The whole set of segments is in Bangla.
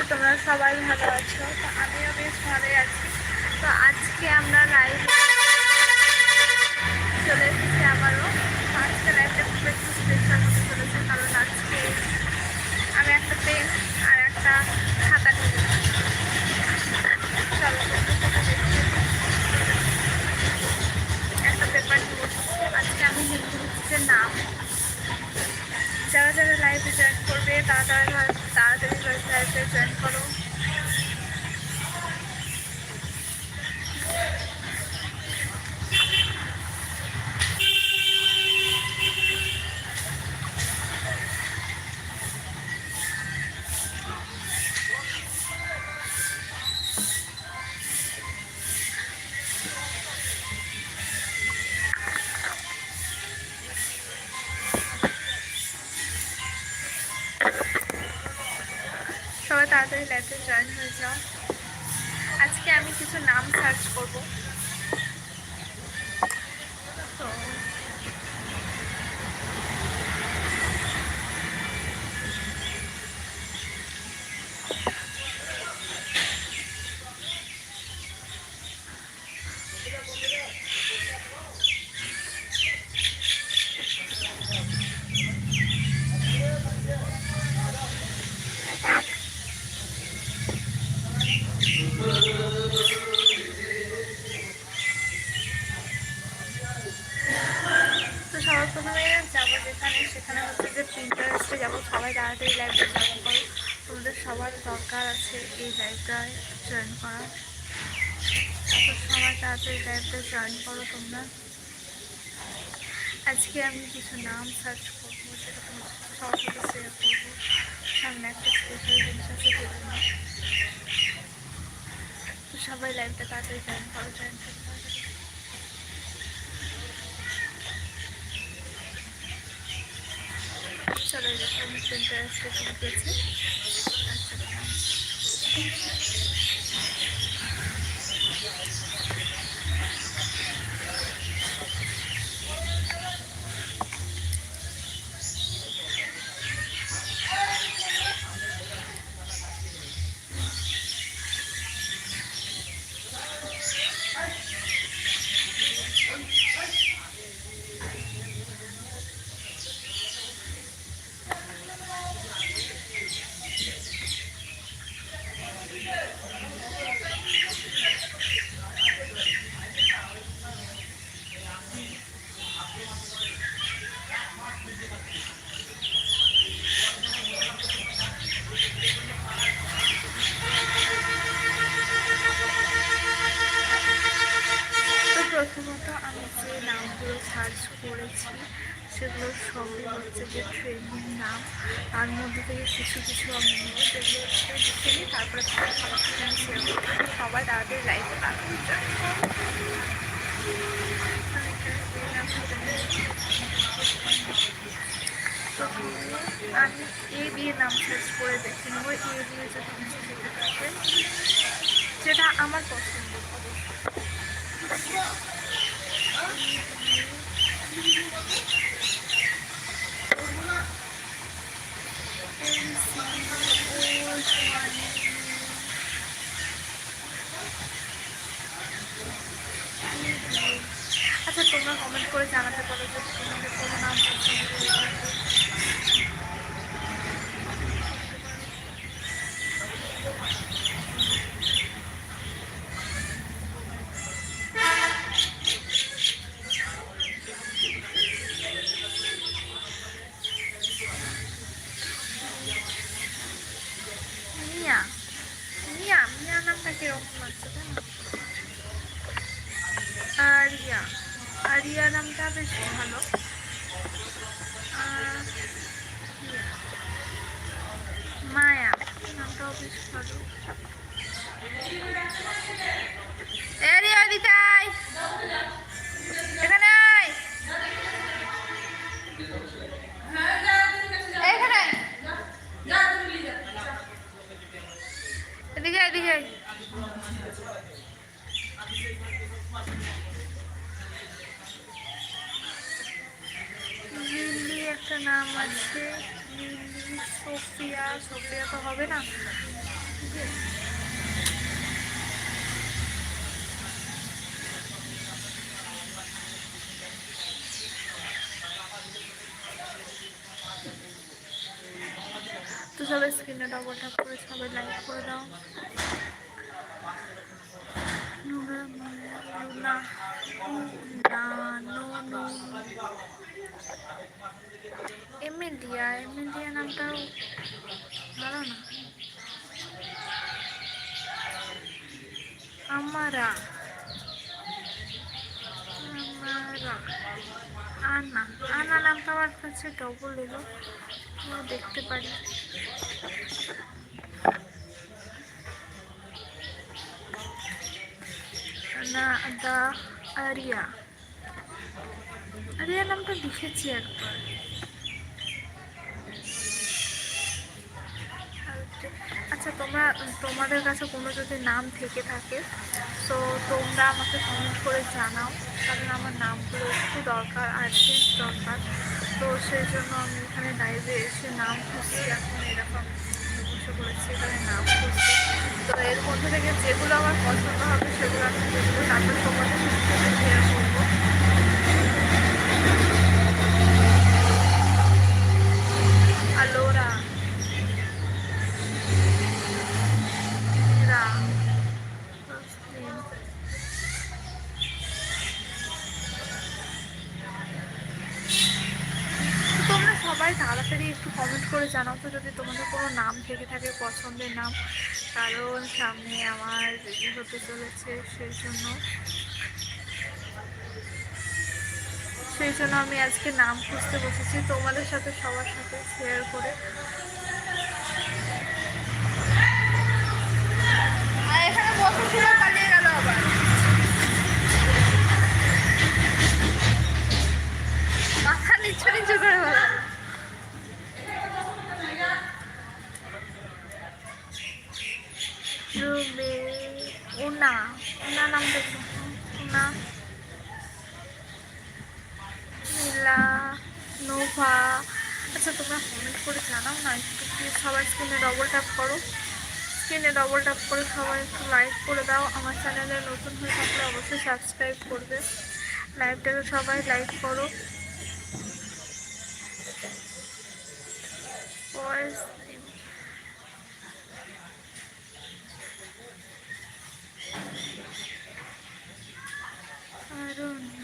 করছি তোমরা সবাই ভালো আছো? তো আমিও বেশ ভালোই আছি। তো আজকে আমরা লাইভ সবাই জয়েন হয়ে যাও। আজকে আমি কিছু নাম সার্চ করব তো তো সবার প্রথমে যাব যেখানে সেখানে হচ্ছে যে প্রিন্টারেস্টে যাব সবাই তাড়াতাড়ি লাইভে জয়েন করো তোমাদের সবার দরকার আছে এই লাইভটায় জয়েন করা তো সবাই তাড়াতাড়ি লাইভটা জয়েন করো তোমরা। আজকে আমি কিছু নাম সার্চ করব সেটা তোমার সবার সাথে শেয়ার করব। সামনে একটা স্পেশাল জিনিস আছে তো সবাই লাইভটা তাড়াতাড়ি জয়েন করো জয়েন করো। চলো দেখো আমি প্রিন্টারেস্টে লিখেছি তো প্রথমত আমি যে নামগুলো সার্চ করেছি সেগুলো সবই হচ্ছে যে ট্রেনিং নাম। তার মধ্যে থেকে কিছু কিছু আমি নেব সেগুলো দেখে নিই, তারপরে সবাই তাড়াতাড়ি তাড়াতাড়ি join আমি এ দিয়ে নাম সার্চ করে দেখে নেব। এ দিয়ে যদি কিছু থেকে থাকে, যেটা আমার পছন্দ আচ্ছা তোমরা কমেন্ট করে জানাতে পারো যে তোমাদের কোনো নাম পছন্দ হয়ে থাকে। মিয়া মিয়া মিয়া নামটা কীরকম লাগছে তাই না আরিয়া আরিয়া নামটা বেশ ভালো আর মায়া নামটাও বেশ ভালো এরিয়া ওদিকে আয়। এখানে আয়। এখানে আয়। এদিকে আয়, এদিকে আয়। লিলি একটা নাম আছে লিলি সোফিয়া সোফিয়া তো হবে না সবাই স্ক্রিনে ডবল ট্যাপ করে সবাই লাইক করে দাও। এমএলডিয়া এমএলডিয়া নামটাও ভালো না। আমারা। আমারা। আনা। আনা নামটা আমার কাছে ডবল এলো দেখতে পারি। দা, আরিয়া। আরিয়া নামটা লিখেছি একবার। আচ্ছা তোমরা, তোমাদের কাছে কোনো যদি নাম থেকে থাকে, তো তোমরা আমাকে কমেন্ট করে জানাও, কারণ আমার নামগুলো একটু দরকার আর্জেন্ট দরকার। তো সেই জন্য আমি এখানে লাইভে এসে নাম খুঁজছি, এখন এরকম। করেছি, এখানে নাম করছি। তো এর মধ্যে থেকে যেগুলো আমার পছন্দ হবে সেগুলো আমি যেগুলো তারপর তোমাদের শেয়ার করব Allora, Ra, তোমরা সবাই তাড়াতাড়ি একটু কমেন্ট করে জানাও তো, যদি তোমাদের কোনো নাম থেকে থাকে, পছন্দের নাম, কারণ সামনে আমার রেডি হতে চলেছে, সেই জন্য। সেই জন্য আমি আজকে নাম খুঁজতে বসেছি, তোমাদের সাথে সবার সাথে শেয়ার করে। এখানে মাথা নিচু নিচু করে বলো। রুবে উনা উনা নাম দেখো উনা নীলা, নোভা। আচ্ছা তোমরা কমেন্ট করে জানাও না একটু প্লিজ সবাই স্ক্রিনে ডবল ট্যাপ করো। স্ক্রিনে ডবল ট্যাপ করে সবাই একটু লাইক করে দাও। আমার চ্যানেলে নতুন হয়ে থাকলে অবশ্যই সাবস্ক্রাইব করবে। লাইভটাকে সবাই লাইক করো। don't know.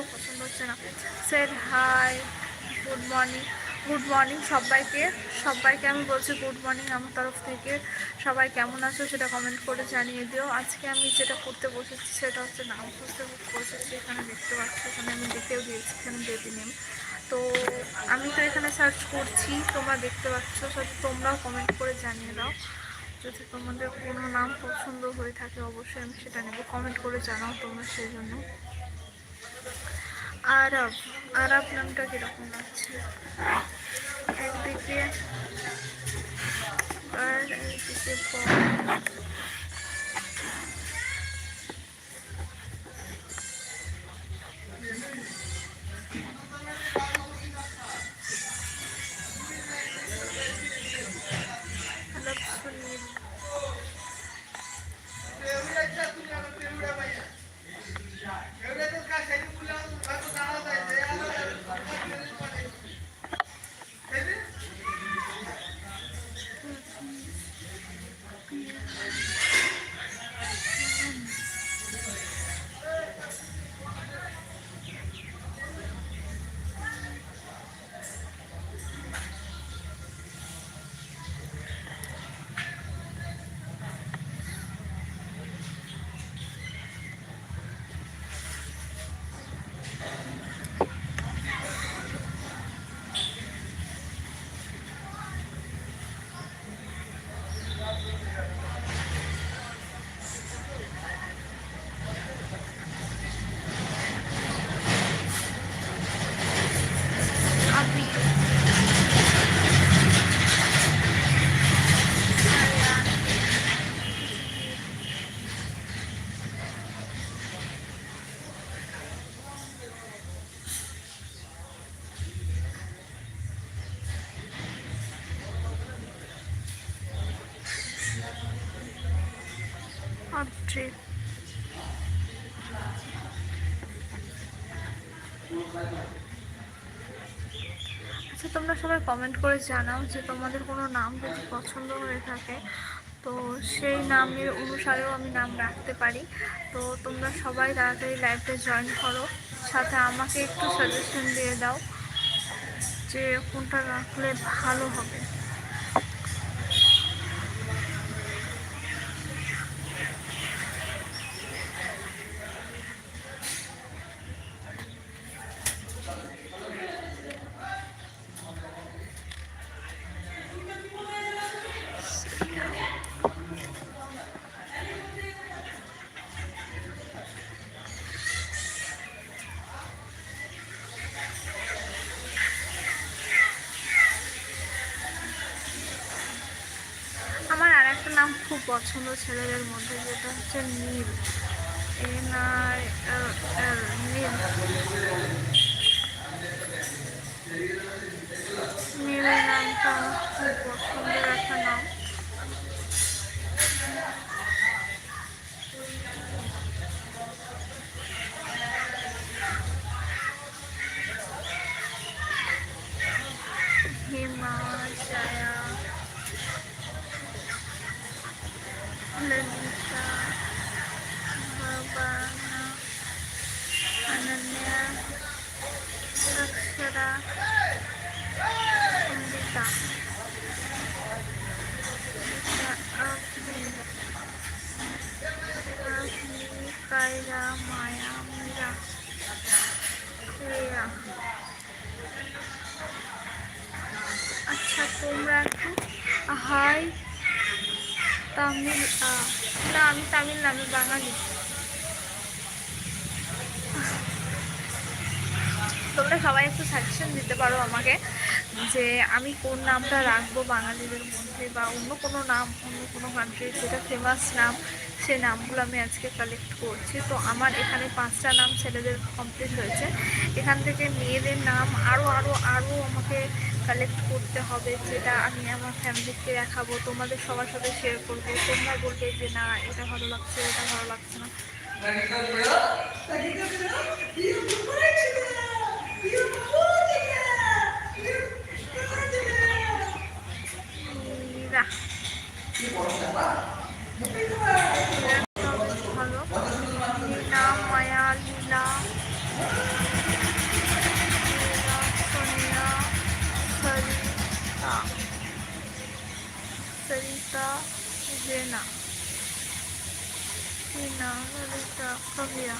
একটাও পছন্দ হচ্ছে না। Said hi good morning good morning সবাইকে। সবাইকে আমি বলছি গুড মর্নিং আমার তরফ থেকে। সবাই কেমন আছো সেটা কমেন্ট করে জানিয়ে দিও। আজকে আমি যেটা করতে বসেছি সেটা হচ্ছে নাম খুঁজতে বসেছি এখানে দেখতে পাচ্ছি, এখানে আমি দেখেও দিয়েছি, এখানে বেবি নেম তো আমি তো এখানে সার্চ করছি, তোমরা দেখতে পাচ্ছ সাথে তোমরাও কমেন্ট করে জানিয়ে দাও। যদি তোমাদের কোনো নাম পছন্দ হয়ে থাকে অবশ্যই আমি সেটা নেব। কমেন্ট করে জানাও তোমরা সেই জন্য। আরব আরব নামটা কীরকম লাগছে একদিকে আর একদিকে আচ্ছা তোমরা সবাই কমেন্ট করে জানাও যে তোমাদের কোনো নাম যদি পছন্দ হয়ে থাকে, তো সেই নামের অনুসারেও আমি নাম রাখতে পারি। তো তোমরা সবাই তাড়াতাড়ি লাইভে জয়েন করো। সাথে আমাকে একটু সাজেশন দিয়ে দাও যে কোনটা রাখলে ভালো হবে। নাম খুব পছন্দ ছেলেদের মধ্যে যেটা হচ্ছে নীল। এন আই নীল। নীল নামটা আমার খুব পছন্দের একটা নাম। Kaira, Maya, Mira, Shreya. আচ্ছা তোমরা একটু হাই তামিল না আমি তামিল না আমি বাঙালি তোমরা সবাই একটু সাজেশন দিতে পারো আমাকে যে আমি কোন নামটা রাখব বাঙালিদের মধ্যে বা অন্য কোনো নাম অন্য কোনো কান্ট্রির যেটা ফেমাস নাম সে নামগুলো আমি আজকে কালেক্ট করছি তো আমার এখানে পাঁচটা নাম ছেলেদের কমপ্লিট হয়েছে এখান থেকে মেয়েদের নাম আরও আরও আরও আমাকে কালেক্ট করতে হবে যেটা আমি আমার ফ্যামিলিকে দেখাবো তোমাদের সবার সাথে শেয়ার করব তোমরা বলবে যে না এটা ভালো লাগছে এটা ভালো লাগছে না মীরা। মীরাটাও বেশ ভালো লীলা মায়া লীলা লীলা সোনিয়া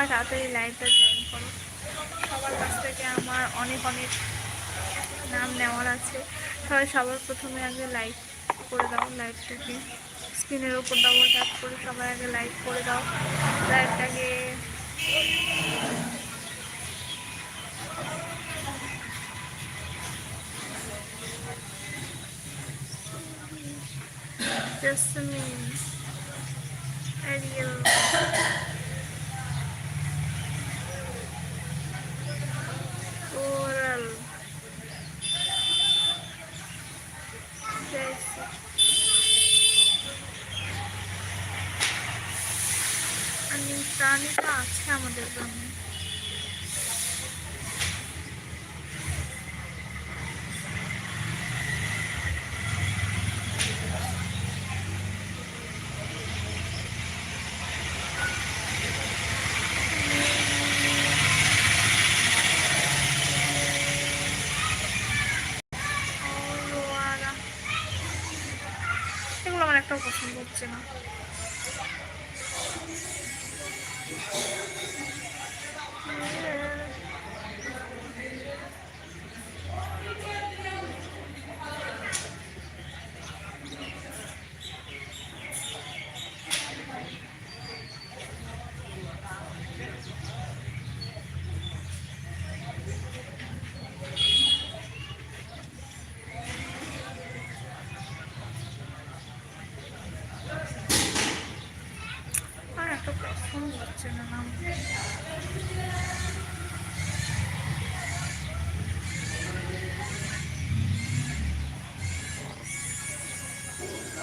সবাই তাড়াতাড়ি লাইভটা জয়েন করো। সবার কাছ থেকে আমার অনেক অনেক নাম নেওয়ার আছে। সবাই সবার প্রথমে আগে লাইক করে দাও লাইভটাকে স্ক্রিনের ওপর ডবল ট্যাপ করে সবাই আগে লাইক করে দাও। লাইভটাকে Jasmine, Ariel, এগুলো আমার একটাও পছন্দ হচ্ছে না।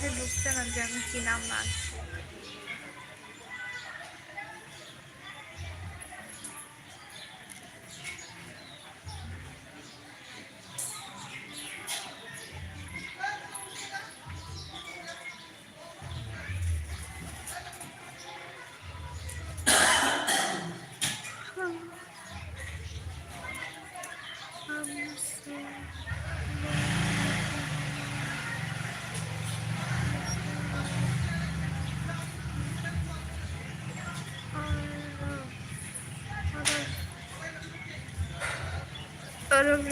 আমার মাথায় ঢুকছে না যে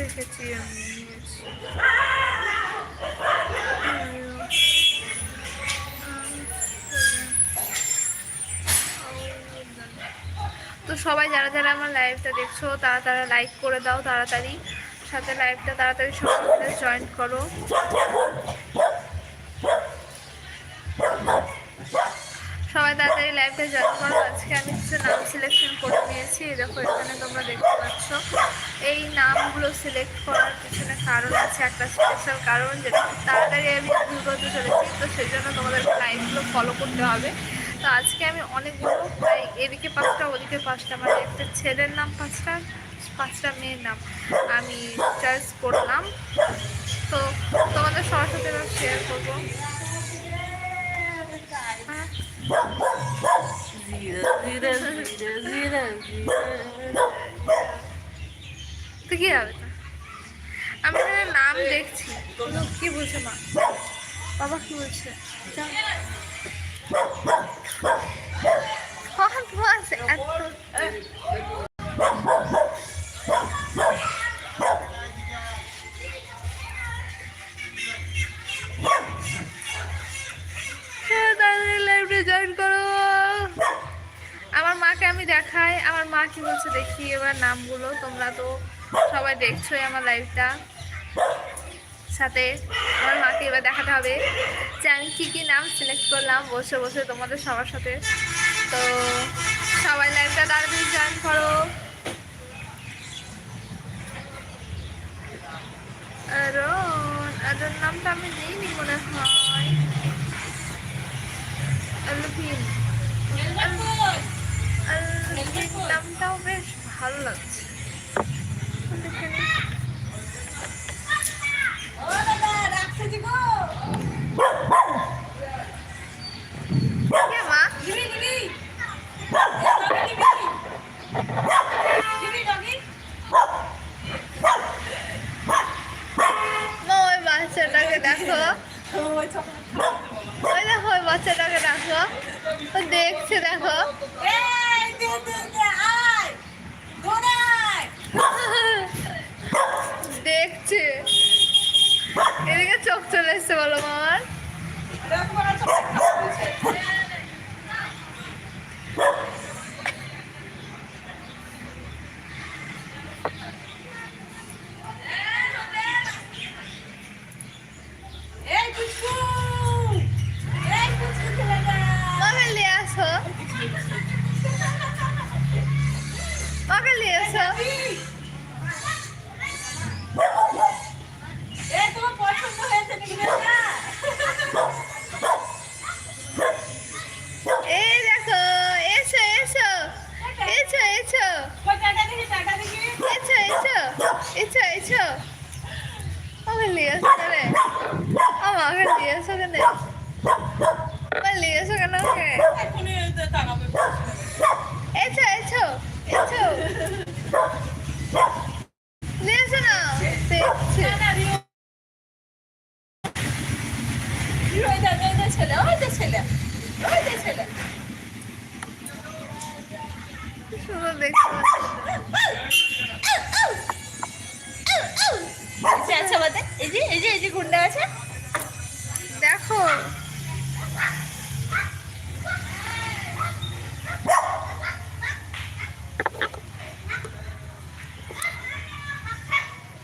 রেখেছি আমি তো সবাই যারা যারা আমার লাইভটা দেখছ, তারা তারা লাইক করে দাও তাড়াতাড়ি। সাথে লাইভটা তাড়াতাড়ি সবাই জয়েন করো। সবাই তাড়াতাড়ি লাইভে জয়েন করো আজকে আমি কিছু নাম সিলেকশন করে নিয়েছি। দেখো, এখানে তোমরা দেখতে পাচ্ছ। এই নামগুলো সিলেক্ট করার পিছনে কারণ আছে, একটা স্পেশাল কারণ যেটা তাড়াতাড়ি আমি ভুল করতে চলেছি, তো সেই জন্য তোমাদের লাইনগুলো ফলো করতে হবে। তো আজকে আমি অনেকগুলো প্রায় এদিকে পাঁচটা, ওদিকে পাঁচটা মানে একটা ছেলের নাম পাঁচটা পাঁচটা মেয়ের নাম আমি চয়েস করলাম। তো তোমাদের সবার সাথে শেয়ার করব। তো কি হবে? আমি নাম দেখছি কি বলছে মা বাবা কি বলছে যাও। দেখাই আমার মা কি বলছে দেখি এবার নামগুলো। তোমরা তো সবাই দেখছোই আমার লাইফটা সাথে আমার মাকে এবার দেখাতে হবে। যে আমি কী কী নাম সিলেক্ট করলাম, বসে বসে তোমাদের সবার সাথে। তো সবাই লাইভটা তাড়াতাড়ি জয়েন করো। অরুণ নামটা আমি দিইনি মনে হয়। আলভিন আলভিন নামটাও বেশ ভালো লাগছে দেখে নিই। কে মা মা ওই বাচ্চাটাকে দেখো ওই দেখো ওই বাচ্চাটাকে দেখো ও দেখছে দেখো দেখছে। এদিকে চোখ চলে এসছে বলো মামার মাকে নিয়ে আসো মাকে নিয়ে আসো এই দেখো এসো এসো এসো এসো এসো এসো এসো এসো আমাকে নিয়ে আসো কেন? আমাকে নিয়ে আসো কেন? আমাকে নিয়ে আসো কেন ওকে এসো এসো এসো। নিয়ে এসো না। ছেলে ওই যে ছেলে ওই যে ছেলে সুন্দর বাদে এই যে এই যে এই যে গুন্ডা আছে।